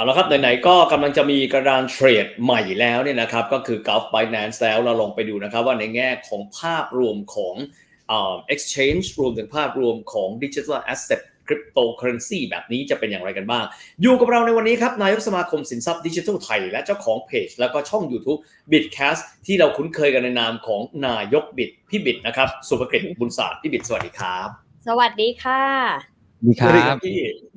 เอาละครับไหนๆก็กำลังจะมีกระดานเทรดใหม่แล้วเนี่ยนะครับก็คือ Gulf Binance แล้วเราลองไปดูนะครับว่าในแง่ของภาพรวมของเอ่อ exchange รวมถึงภาพรวมของ digital asset cryptocurrency แบบนี้จะเป็นอย่างไรกันบ้าง อยู่กับเราในวันนี้ครับ นายกสมาคมสินทรัพย์ดิจิทัลไทย และเจ้าของเพจ แล้วก็ช่อง YouTube Bitcast ที่เราคุ้นเคยกันในนามของนายกบิดพี่บิดนะครับ สุภกฤษบุญศาสตร์พี่บิดสวัสดีครับ สวัสดีค่ะ ดีคสวัสดีรับพี่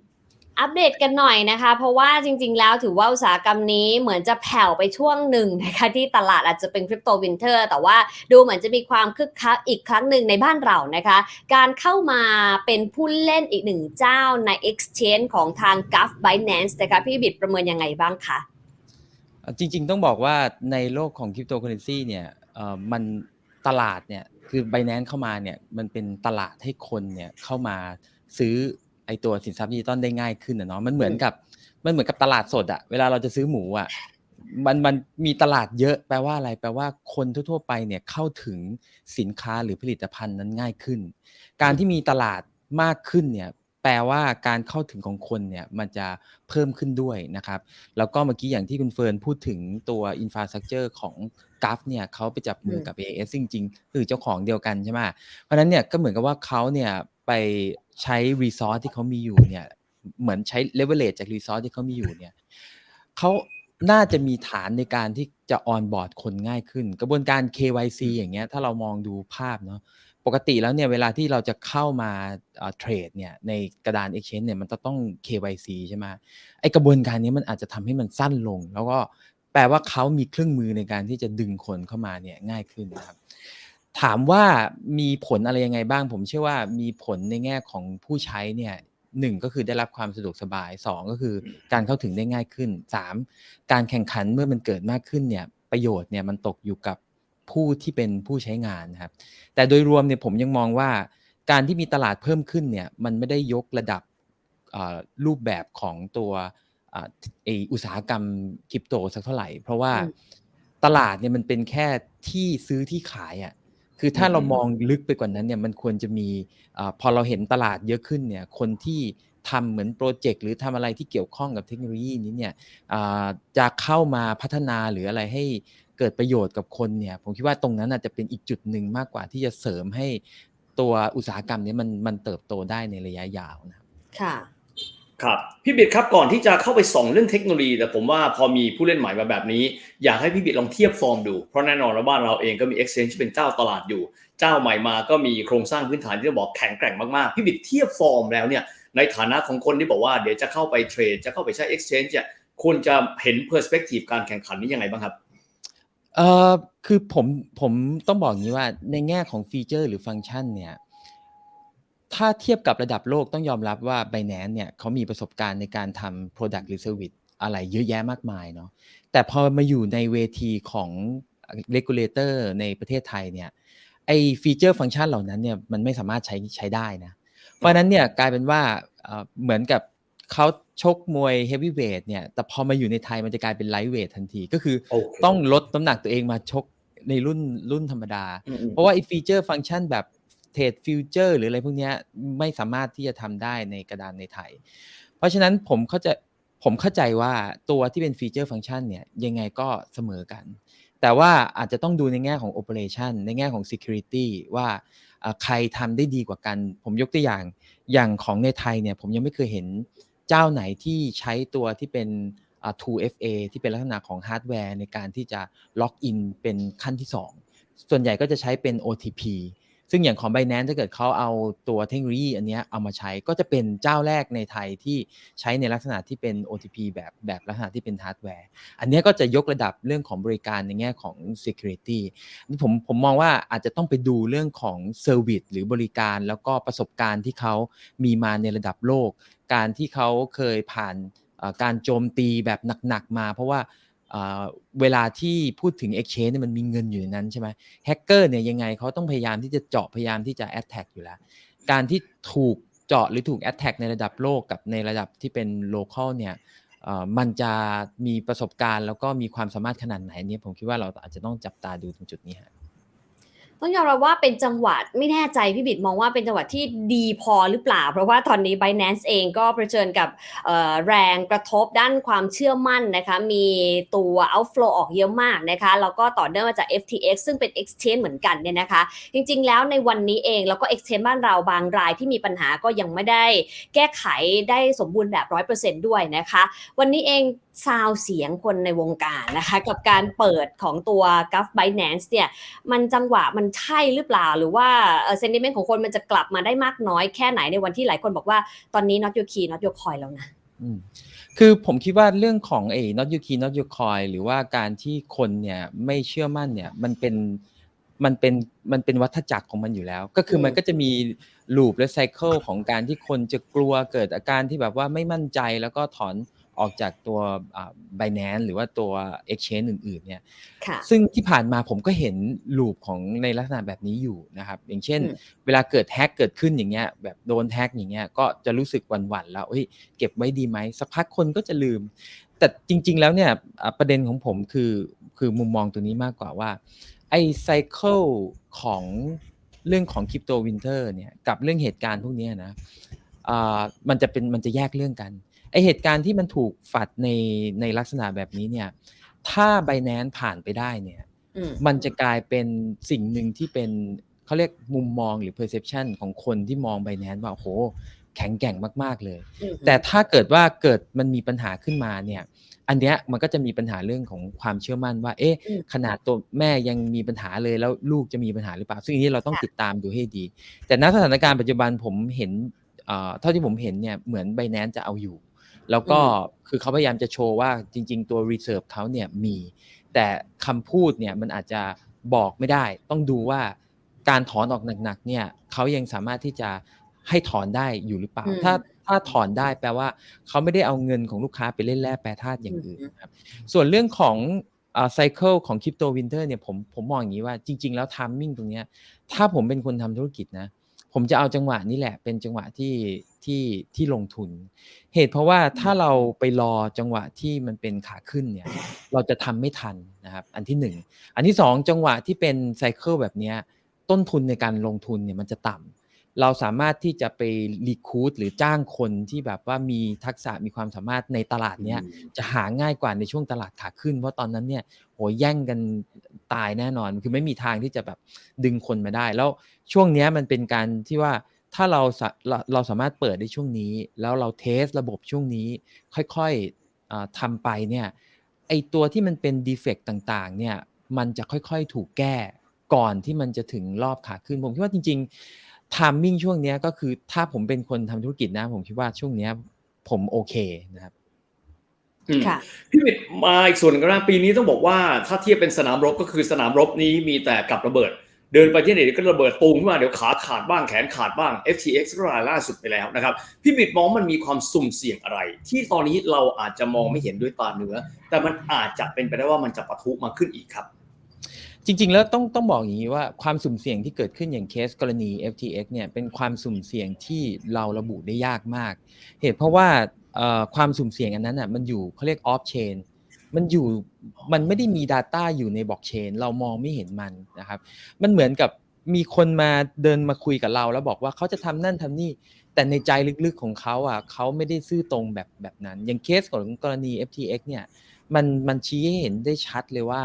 อัปเดตกันหน่อยนะคะ เพราะว่าจริง ๆ แล้วถือว่าอุตสาหกรรมนี้เหมือนจะแผ่วไปช่วงหนึ่งนะคะที่ตลาดอาจจะเป็นคริปโตวินเทอร์แต่ว่าดูเหมือนจะมีความคึกคักอีกครั้งหนึ่งในบ้านเรานะคะ การเข้ามาเป็นผู้เล่นอีกหนึ่งเจ้าใน Exchange ของทาง g u f Binance นะคะพี่บิดประเมินยังไงบ้างคะจริง ๆ ต้องบอกว่าในโลกของคริปโตเคอเรนซีเนี่ยมันตลาดเนี่ยคือ b บ n a n c e เข้ามาเนี่ยมันเป็นตลาดให้คนเนี่ยเข้ามาซื้อ ไอตัวสินทรัพย์ดิจิตอลได้ง่ายขึ้นนะเนาะมันเหมือนกับมันเหมือนกับตลาดสดอะเวลาเราจะซื้อหมูอะมันมันมีตลาดเยอะแปลว่าอะไรแปลว่าคนทั่วๆไปเนี่ยเข้าถึงสินค้าหรือผลิตภัณฑ์นั้นง่ายขึ้น การที่มีตลาดมากขึ้นเนี่ยแปลว่าการเข้าถึงของคนเนี่ยมันจะเพิ่มขึ้นด้วยนะครับ แล้วก็เมื่อกี้อย่างที่คุณเฟิร์นพูดถึงตัวอินฟ a าส t ั c เจอร์ของกราฟเนี่ยเขาไปจับมือกับ AS ซึ่งจริงๆคือเจ้าของเดียวกันใช่ไหมเพราะฉะนั้นเนี่ยก็เหมือนกับว่าเขาเนี่ยไป ใช้รีซอสที่เขามีอยู่เนี่ย เหมือนใช้เลเวลเลจากรีซอสที่เขามีอยู่เนี่ยเขาน่าจะมีฐานในการที่จะออนบอร์ดคนง่ายขึ้น กระบวนการ KYC อย่างเงี้ยถ้าเรามองดูภาพเนาะปกติแล้วเนี่ยเวลาที่เราจะเข้ามาเทรดเนี่ยในกระดาน exchange เนี่ยมันจะต้อง KYC ใช่ไหมไอกระบวนการนี้มันอาจจะทำให้มันสั้นลง แล้วก็แปลว่าเขามีเครื่องมือในการที่จะดึงคนเข้ามาเนี่ยง่ายขึ้นนะครับ ถามว่ามีผลอะไรยังไงบ้าง ผมเชื่อว่ามีผลในแง่ของผู้ใช้เนี่ยหนึ่งก็คือได้รับความสะดวกสบายสองก็คือการเข้าถึงได้ง่ายขึ้นสามการแข่งขันเมื่อมันเกิดมากขึ้นเนี่ยประโยชน์เนี่ยมันตกอยู่กับผู้ที่เป็นผู้ใช้งานนะครับ แต่โดยรวมเนี่ยผมยังมองว่าการที่มีตลาดเพิ่มขึ้นเนี่ยมันไม่ได้ยกระดับรูปแบบของตัวไออุตสาหกรรมคริปโตสักเท่าไหร่ เพราะว่าตลาดเนี่ยมันเป็นแค่ที่ซื้อที่ขายอะ่ะ คือถ้าเรามองลึกไปกว่านั้นเนี่ยมันควรจะมีอพอเราเห็นตลาดเยอะขึ้นเนี่ยคนที่ทำเหมือนโปรเจกต์หรือทำอะไรที่เกี่ยวข้องกับเทคโนโลยีนี้เนี่ยจะเข้ามาพัฒนาหรืออะไรให้เกิดประโยชน์กับคนเนี่ยผมคิดว่าตรงนั้นอาจจะเป็นอีกจุดหนึ่งมากกว่าที่จะเสริมให้ตัวอุตสาหกรรมนี้มันมันเติบโตได้ในระยะยาวนะครับค่ะ ครับพี่บิดครับก่อนที่จะเข้าไปส่องเรื่องเทคโนโลยีแต่ผมว่าพอมีผู้เล่นใหม่มาแบบนี้ อยากให้พี่บิดลองเทียบฟอร์มดู เพราะแน่นอนว่าบ้านเราเองก็มี exchange ที่เป็นเจ้าตลาดอยู่ เจ้าใหม่มาก็มีโครงสร้างพื้นฐานที่จะบอกแข็งแกร่งมากๆ พี่บิดเทียบฟอร์มแล้วเนี่ยในฐานะของคนที่บอกว่าเดี๋ยวจะเข้าไปเทรดจะเข้าไปใช้ exchange เนี่ยควรจะเห็น perspective การแข่งขันนี้ยังไงบ้างครับเอ่อคือผมผมต้องบอกงี้ว่าในแง่ของฟีเจอร์หรือฟังก์ชันเนี่ย ถ้าเทียบกับระดับโลกต้องยอมรับว่า Binance เนี่ยเขามีประสบการณ์ในการทำ Product หรือ Service อะไรเยอะแยะมากมายเนาะแต่พอมาอยู่ในเวทีของ Regulator ในประเทศไทยเนี่ยไอฟีเจอร์ฟังก์ชันเหล่านั้นเนี่ยมันไม่สามารถใช้ใช้ได้นะ เพราะนั้นเนี่ยกลายเป็นว่าเหมือนกับเขาชกมวยเฮฟวีเวทเนี่ยแต่พอมาอยู่ในไทยมันจะกลายเป็นไลท์เวททันที ก็คือ okay. ต้องลดน้ำหนักตัวเองมาชกในรุ่นรุ่นธรรมดา เพราะว่าไอ้ฟีเจอร์ฟังก์ชันแบบ เทรดฟิวเจอร์หรืออะไรพวกนี้ไม่สามารถที่จะทำได้ในกระดานในไทย เพราะฉะนั้นผมเข้าใจผมเข้าใจว่าตัวที่เป็นฟีเจอร์ฟังก์ชันเนี่ยยังไงก็เสมอกัน แต่ว่าอาจจะต้องดูในแง่ของ Operation ในแง่ของ Security ว่าใครทำได้ดีกว่ากัน ผมยกตัวอย่างอย่างของในไทยเนี่ยผมยังไม่เคยเห็นเจ้าไหนที่ใช้ตัวที่เป็น 2FA ที่เป็นลักษณะของฮาร์ดแวร์ในการที่จะล็อกอินเป็นขั้นที่ 2 ส่วนใหญ่ก็จะใช้เป็น OTP ซึ่งอย่างของ Binance ถ้าเกิดเขาเอาตัวเทคโนโลยีอันนี้เอามาใช้ก็จะเป็นเจ้าแรกในไทยที่ใช้ในลักษณะที่เป็น OTP แบบแบบลักษณะที่เป็นฮาร์ดแวร์อันนี้ก็จะยกระดับเรื่องของบริการในแง่ของ Security นี่ผมผมมองว่าอาจจะต้องไปดูเรื่องของ Service หรือบริการแล้วก็ประสบการณ์ที่เขามีมาในระดับโลก การที่เขาเคยผ่านการโจมตีแบบหนักๆมา เพราะว่า เวลาที่พูดถึง Exchange เนี่ยมันมีเงินอยู่ในนั้นใช่ไหมแฮกเกอร์เนี่ยยังไงเขาต้องพยายามที่จะเจาะพยายามที่จะ attack อยู่แล้ว การที่ถูกเจาะหรือถูก attack ในระดับโลกกับในระดับที่เป็น local เนี่ยมันจะมีประสบการณ์แล้วก็มีความสามารถขนาดไหนเนี่ยผมคิดว่าเราอาจจะต้องจับตาดูตรงจุดนี้ฮะ ต้องยอมรับว่าเป็นจังหวะไม่แน่ใจพี่บิดมองว่าเป็นจังหวะที่ดีพอหรือเปล่า เพราะว่าตอนนี้ Binance เองก็เผชิญกับแรงกระทบด้านความเชื่อมั่นนะคะมีตัว outflow ออกเยอะมากนะคะแล้วก็ต่อเนื่องมาจาก FTX ซึ่งเป็น exchange เหมือนกันเนี่ยนะคะ จริงๆ แล้วในวันนี้เองแล้วก็ exchange บ้านเราบางรายที่มีปัญหาก็ยังไม่ได้แก้ไขได้สมบูรณ์แบบ 100%ด้วยนะคะ วันนี้เองซาวเสียงคนในวงการนะคะกับการเปิดของตัว g u f Binance เนี่ยมันจังหวะมันใช่หรือเปล่า หรือว่าเซนติเมนต์ของคนมันจะกลับมาได้มากน้อยแค่ไหนในวันที่หลายคนบอกว่าตอนนี้ not your key not your coin แล้วนะอืมคือผมคิดว่าเรื่องของไอ้ not your key not your coin หรือว่าการที่คนเนี่ยไม่เชื่อมั่นเนี่ยมันเป็นมันเป็นมันเป็นวัฏจักรของมันอยู่แล้ว ก็คือมมันก็จะมีลูปและไซเคิลของการที่คนจะกลัวเกิดอาการที่แบบว่าไม่มั่นใจแล้วก็ถอน ออกจากตัวอ่า Binance หรือว่าตัว Exchange อื่นๆเนี่ยค่ะซึ่งที่ผ่านมาผมก็เห็นลูปของในลักษณะแบบนี้อยู่นะครับ อย่างเช่นอืมเวลาเกิดแฮกเกิดขึ้นอย่างเงี้ยแบบโดนแฮกอย่างเงี้ยก็จะรู้สึกหวั่นๆแล้วเฮ้ยเก็บไว้ดีไหมสักพักคนก็จะลืม แต่จริง ๆ แล้วเนี่ยอะประเด็นของผมคือคือมุมมองตัวนี้มากกว่าว่าไอ้ไซเคิลของเรื่องของคริปโตวินเทอร์เนี่ยกับเรื่องเหตุการณ์พวกเนี้ยนะอ่ามันจะเป็นมันจะแยกเรื่องกัน ไอเหตุการณ์ที่มันถูกฝัดในในลักษณะแบบนี้เนี่ย ถ้า b บ n a n c e ผ่านไปได้เนี่ยอืมมันจะกลายเป็นสิ่งหนึ่งที่เป็นเขาเรียกมุมมองหรือ perception ของคนที่มอง b บ n a n c e ว่าโอ้โหแข็งแกร่งมาก ๆ เลยอืมแต่ถ้าเกิดว่าเกิดมันมีปัญหาขึ้นมาเนี่ย อันเนี้ยมันก็จะมีปัญหาเรื่องของความเชื่อมั่นว่า เอ๊ะอืมขนาดตัวแม่ยังมีปัญหาเลยแล้วลูกจะมีปัญหาหรือเปล่า ซึ่งอันนี้เราต้องค่ะติดตามดูให้ดี แต่ณสถานการณ์ปัจจุบันผมเห็นเอ่อเท่าที่ผมเห็นเนี่ยเหมือน b บ n a n c e จะเอาอยู่ แล้วก็คือเขาพยายามจะโชว์ว่าจริง ๆ ตัว reserve เขาเนี่ยมี แต่คำพูดเนี่ยมันอาจจะบอกไม่ได้ ต้องดูว่าการถอนออกหนักๆเนี่ยเขายังสามารถที่จะให้ถอนได้อยู่หรือเปล่าอืมถ้าถ้าถอนได้แปลว่าเขาไม่ได้เอาเงินของลูกค้าไปเล่นแร่แปรธาตุอย่างอื่นอืมนะครับส่วนเรื่องของไซเคิลของคริปโตวินเทอร์เนี่ยผมผมมองอย่างนี้ว่าจริง ๆ แล้วทามมิ่งตรงเนี้ยถ้าผมเป็นคนทำธุรกิจนะ ผมจะเอาจังหวะนี้แหละเป็นจังหวะที่ ที่ที่ลงทุน เหตุเพราะว่าถ้าเราไปรอจังหวะที่มันเป็นขาขึ้นเนี่ยเราจะทำไม่ทันนะครับอันที่หนึ่งอันที่สองจังหวะที่เป็นไซเคิลแบบเนี้ยต้นทุนในการลงทุนเนี่ยมันจะต่ำเราสามารถที่จะไปรีคูดหรือจ้างคนที่แบบว่ามีทักษะมีความสามารถในตลาดเนี้ยจะหาง่ายกว่าในช่วงตลาดขาขึ้น เพราะตอนนั้นเนี่ยโหแย่งกันตายแน่นอน คือไม่มีทางที่จะแบบดึงคนมาได้ แล้วช่วงเนี้ยมันเป็นการที่ว่า ถ้าเราสาเราเราสามารถเปิดได้ช่วงนี้ แล้วเราเทสระบบช่วงนี้ ค่อยๆอ่าทำไปเนี่ยไอตัวที่มันเป็นดีเฟกต์ต่างๆเนี่ยมันจะค่อยๆถูกแก้ก่อนที่มันจะถึงรอบขาขึ้นผมคิดว่าจริงๆทามมิ่งช่วงเนี้ยก็คือถ้าผมเป็นคนทำธุรกิจนะ ผมคิดว่าช่วงเนี้ยผมโอเคนะครับอืมค่ะพี่วิทย์มาอีกส่วนหนึงก็นะปีนี้ต้องบอกว่าถ้าเทียบเป็นสนามรบก็คือสนามรบนี้มีแต่กับระเบิด เดินไปที่ไหนเดี๋ยวก็ระเบิดตูมขึ้นมาเดี๋ยวขาขาดบ้างแขนขาดบ้าง FTX รายล่าสุดไปแล้วนะครับพี่บิดมองมันมีความสุ่มเสี่ยงอะไร ที่ตอนนี้เราอาจจะมองไม่เห็นด้วยตาเนื้อ แต่มันอาจจะเป็นไปได้ว่ามันจะปะทุมาขึ้นอีกครับ จริง ๆ แล้วต้องต้องบอกอย่างนี้ว่าความสุ่มเสี่ยงที่เกิดขึ้นอย่างเคสกรณี FTX เนี่ยเป็นความสุ่มเสี่ยงที่เราระบุได้ยากมาก เหตุเพราะว่าความสุ่มเสี่ยงอันนั้นอะมันอยู่เขาเรียกออฟเชน มันอยู่มันไม่ได้มี Data อยู่ในบล็อกเชนเรามองไม่เห็นมันนะครับ มันเหมือนกับมีคนมาเดินมาคุยกับเรา แล้วบอกว่าเขาจะทำนั่นทำนี่ แต่ในใจลึกๆของเขาอะเขาไม่ได้ซื่อตรงแบบแบบนั้น อย่างเคสของกรณี FTX เนี่ยมันมันชี้ให้เห็นได้ชัดเลยว่า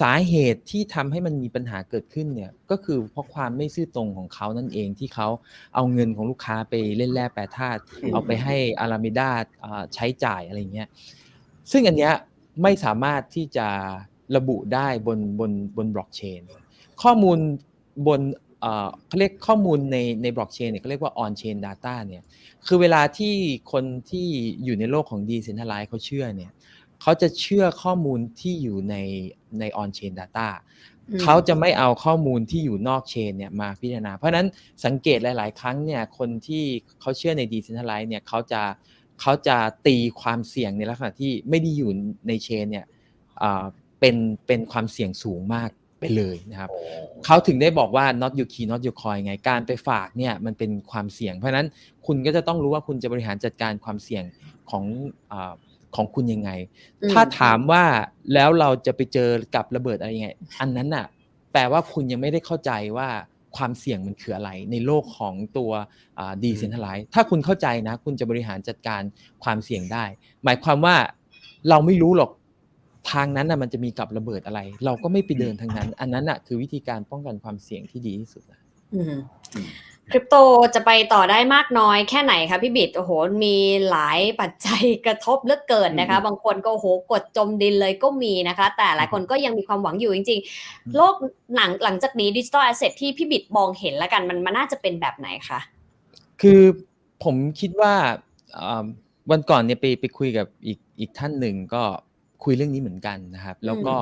สาเหตุที่ทำให้มันมีปัญหาเกิดขึ้นเนี่ยก็คือเพราะความไม่ซื่อตรงของเขานั่นเองที่เขาเอาเงินของลูกค้าไปเล่นแร่แปรธาตุเอาไปให้อารามิดาใช้จ่ายอะไรเงี้ย ซึ่งอันเนี้ยไม่สามารถที่จะระบุได้บนบนบนบล็อกเชนข้อมูลบนเอ่อเขาเรียกข้อมูลในในบล็อกเชนเนี่ยเขาเรียกว่า on chain data เนี่ยคือเวลาที่คนที่อยู่ในโลกของ decentralized เขาเชื่อเนี่ยเขาจะเชื่อข้อมูลที่อยู่ในใน on chain data อืมเขาจะไม่เอาข้อมูลที่อยู่นอกเชนเนี่ยมาพิจารณา เพราะฉะนั้นสังเกตหลาย ๆ ครั้งเนี่ยคนที่เขาเชื่อใน decentralized เนี่ยเขาจะ เขาจะตีความเสี่ยงในลักษณะที่ไม่ได้อยู่ในเชนเนี่ยอ่าเป็นเป็นความเสี่ยงสูงมากไปเลยนะครับเขาถึงได้บอกว่า not your key not your coin ไงการไปฝากเนี่ยมันเป็นความเสี่ยง เพราะฉะนั้นคุณก็จะต้องรู้ว่าคุณจะบริหารจัดการความเสี่ยงของอาของคุณยังไงอืมถ้าถามว่าแล้วเราจะไปเจอกับระเบิดอะไรยังไง อันนั้นน่ะ แปลว่าคุณยังไม่ได้เข้าใจว่า ความเสี่ยงมันคืออะไร ในโลกของตัวดีเซนท r ไลซ์ถ้าคุณเข้าใจนะ คุณจะบริหารจัดการความเสี่ยงได้ หมายความว่าเราไม่รู้หรอกทางนั้นนะมันจะมีกับระเบิดอะไร เราก็ไม่ไปเดินทางนั้น อันนั้นอะคือวิธีการป้องกันความเสี่ยงที่ดีที่สุดนะอืมอืม คริปโตจะไปต่อได้มากน้อยแค่ไหนคะพี่บิดโอ้โห มีหลายปัจจัยกระทบเหลือเกินนะคะอืมบางคนก็โอ้โหกดจมดินเลยก็มีนะคะ แต่หลายคนก็ยังมีความหวังอยู่จริงอืมๆโลกหลังหลังจากนี้ดิจิ t a ลแอสเซทที่พี่บิดมองเห็นแล้วกันมันมันน่าจะเป็นแบบไหนคะคือผมคิดว่าอ่าวันก่อนเนี่ยไปไปคุยกับอีกอีกท่านหนึ่งก็คุยเรื่องนี้เหมือนกันนะครับ แล้วก็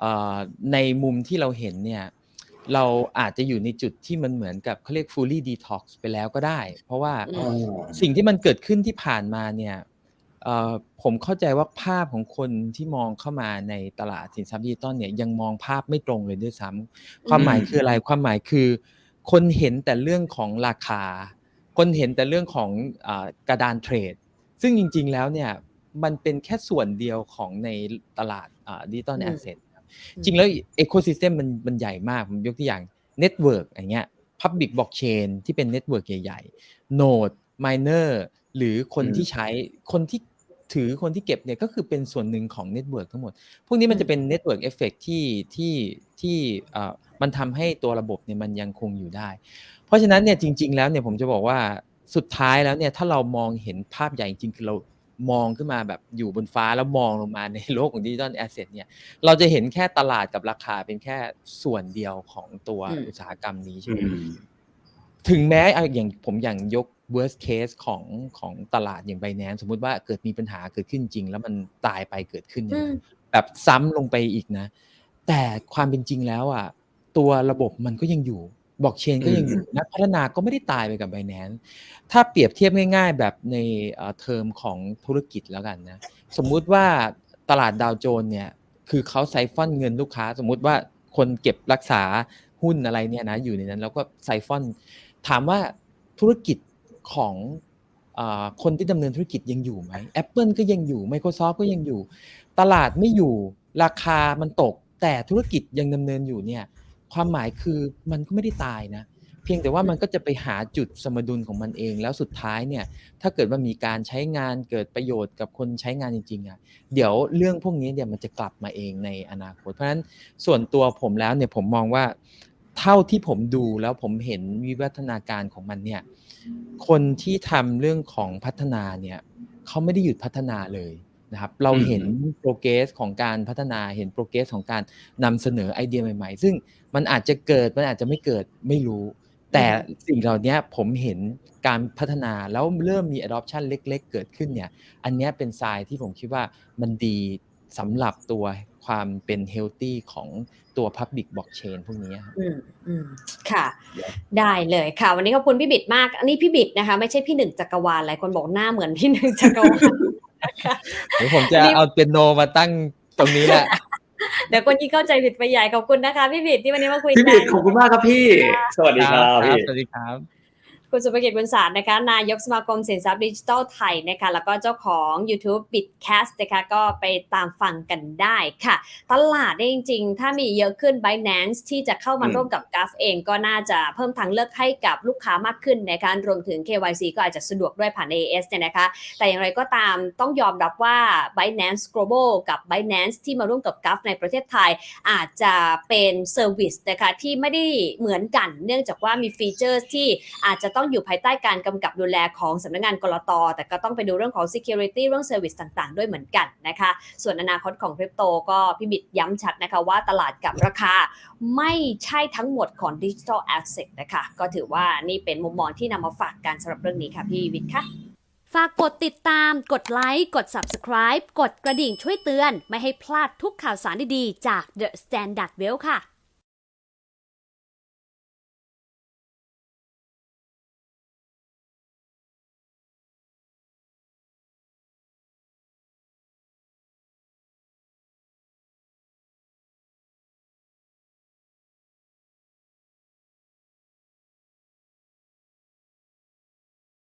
เอ่อในมุมที่เราเห็นเนี่ย เราอาจจะอยู่ในจุดที่มันเหมือนกับเขาเรียก fully detox ไปแล้วก็ได้ เพราะว่าอืมสิ่งที่มันเกิดขึ้นที่ผ่านมาเนี่ยเอ่อผมเข้าใจว่าภาพของคนที่มองเข้ามาในตลาดสินทรัพย์ดิจิตอลเนี่ยยังมองภาพไม่ตรงเลยด้วยซ้ำความหมายคืออะไรความหมายคือ คนเห็นแต่เรื่องของราคา คนเห็นแต่เรื่องของอากระดานเทรด ซึ่งจริง ๆ แล้วเนี่ยมันเป็นแค่ส่วนเดียวของในตลาดดิจิตอลอืมแอสเซท จริงแล้วเอโคซิสเต็มมันมันใหญ่มาก ผมยกตัวอย่างเน็ตเวิร์กอย่างเงี้ยพับบิ c บล็อกเชนที่เป็นเน็ตเวิร์กใหญ่ๆโนดม i เนอร์หรือคนอืมที่ใช้คนที่ถือคนที่เก็บเนี่ยก็คือเป็นส่วนหนึ่งของเน็ตเวิร์กทั้งหมด พวกนี้มันจะเป็นเน็ตเวิร์กเอฟเฟกที่ที่ที่เอ่อมันทำให้ตัวระบบเนี่ยมันยังคงอยู่ได้ เพราะฉะนั้นเนี่ยจริง ๆ แล้วเนี่ยผมจะบอกว่าสุดท้ายแล้วเนี่ยถ้าเรามองเห็นภาพใหญ่จริงๆคือเรา มองขึ้นมาแบบอยู่บนฟ้าแล้วมองลงมาในโลกของดิจิตอลแอสเซทเนี่ยเราจะเห็นแค่ตลาดกับราคาเป็นแค่ส่วนเดียวของตัวอืมอุตสาหกรรมนี้ใช่อืไหมมถึงแม้เอาอย่างผมอย่างยก worst case ของของตลาดอย่าง Binance สมมุติว่าเกิดมีปัญหาเกิดขึ้นจริง แล้วมันตายไปเกิดขึ้นเนี่ยอืมแบบซ้ำลงไปอีกนะ แต่ความเป็นจริงแล้วอะ ตัวระบบมันก็ยังอยู่ บล็อกเชนก็ยังอยู่นักพัฒนาก็ไม่ได้ตายไปกับ Binance ถ้าเปรียบเทียบง่ายๆ แบบในเอ่อเทอมของธุรกิจแล้วกันนะสมมุติว่าตลาดดาวโจนส์เนี่ยคือเขาไซฟอนเงินลูกค้า สมมุติว่าคนเก็บรักษาหุ้นอะไรเนี่ยนะอยู่ในนั้น แล้วก็ไซฟอน ถามว่าธุรกิจของอาคนที่ดำเนินธุรกิจยังอยู่ไหม Apple ก็ยังอยู่ Microsoft ก็ยังอยู่ ตลาดไม่อยู่ราคามันตก แต่ธุรกิจยังดำเนินอยู่เนี่ย ความหมายคือมันก็ไม่ได้ตายนะ เพียงแต่ว่ามันก็จะไปหาจุดสมดุลของมันเอง แล้วสุดท้ายเนี่ย ถ้าเกิดว่ามีการใช้งานเกิดประโยชน์กับคนใช้งานจริงๆอะเดี๋ยวเรื่องพวกนี้เนี่ยมันจะกลับมาเองในอนาคต เพราะฉะนั้นส่วนตัวผมแล้วเนี่ยผมมองว่าเท่าที่ผมดูแล้วผมเห็นวิวัฒนาการของมันเนี่ยคนที่ทำเรื่องของพัฒนาเนี่ยเขาไม่ได้หยุดพัฒนาเลย นะครับเราเห็นโปรเกรสของการพัฒนาเห็นโปรเกรสของการนำเสนอไอเดียใหม่ ๆ ซึ่งมันอาจจะเกิดมันอาจจะไม่เกิดไม่รู้ แต่สิ่งเหล่านี้ผมเห็นการพัฒนาแล้วเริ่มมี adoption เล็ก ๆ เกิดขึ้นเนี่ยอันเนี้ยเป็นทรายที่ผมคิดว่ามันดีสำหรับตัวความเป็น healthy ของตัว public blockchain พวกนี้ครับอืมอืมค่ะ ได้เลยค่ะ วันนี้ขอบคุณพี่บิดมาก อันนี้พี่บิดนะคะ ไม่ใช่พี่หนึ่งจักรวาลหลายคนบอกหน้าเหมือนพี่หนึ่งจักรวาลนะคะ เดี๋ยวผมจะนี่เอาเปียโนมาตั้งตรงนี้แหละเดี๋ยวคนที่เข้าใจผิดไปใหญ่ขอบคุณนะคะ พี่บิดที่วันนี้มาคุยพี่กับินดขอบคุณมากครับพี่ สวัสดีครับพี่สวัสดีครับ คุณสุภกิจบุญศาสตร์นะคะ นายกสมาคมสินทรัพย์ดิจิทัลไทยนะคะ แล้วก็เจ้าของ YouTube Bitcast นะคะ ก็ไปตามฟังกันได้ค่ะ ตลาดเนี่ยจริง ๆ ถ้ามีเยอะขึ้น Binance ที่จะเข้ามาอืมร่วมกับ g ัฟเองก็น่าจะเพิ่มทางเลือกให้กับลูกค้ามากขึ้นนะคะรวมถึง KYC ก็อาจจะสะดวกด้วยผ่าน AS เนี่ยนะคะ แต่อย่างไรก็ตามต้องยอมรับว่า Binance Global กับ Binance ที่มาร่วมกับ g ัฟในประเทศไทย อาจจะเป็นเซอร์วิสนะคะที่ไม่ได้เหมือนกัน เนื่องจากว่ามีฟีเจอร์ที่อาจจะต้องอยู่ภายใต้การกำกับดูแลของสำนักงานกรตแต่ก็ต้องไปดูเรื่องของ Security เรื่อง Service ต่างๆ ด้วยเหมือนกันนะคะ ส่วนอนาคตของคริปโตก็พี่บิดย้ำชัดนะคะว่าตลาดกับราคาไม่ใช่ทั้งหมดของ Digital Asset นะคะ ก็ถือว่านี่เป็นมุมมองที่นำมาฝากกันสำหรับเรื่องนี้ค่ะพี่วิทย์ค่ะฝากกดติดตาม กดไลค์ กด Subscribe กดกระดิ่งช่วยเตือน ไม่ให้พลาดทุกข่าวสารดีๆ จาก The Standard Well ค่ะ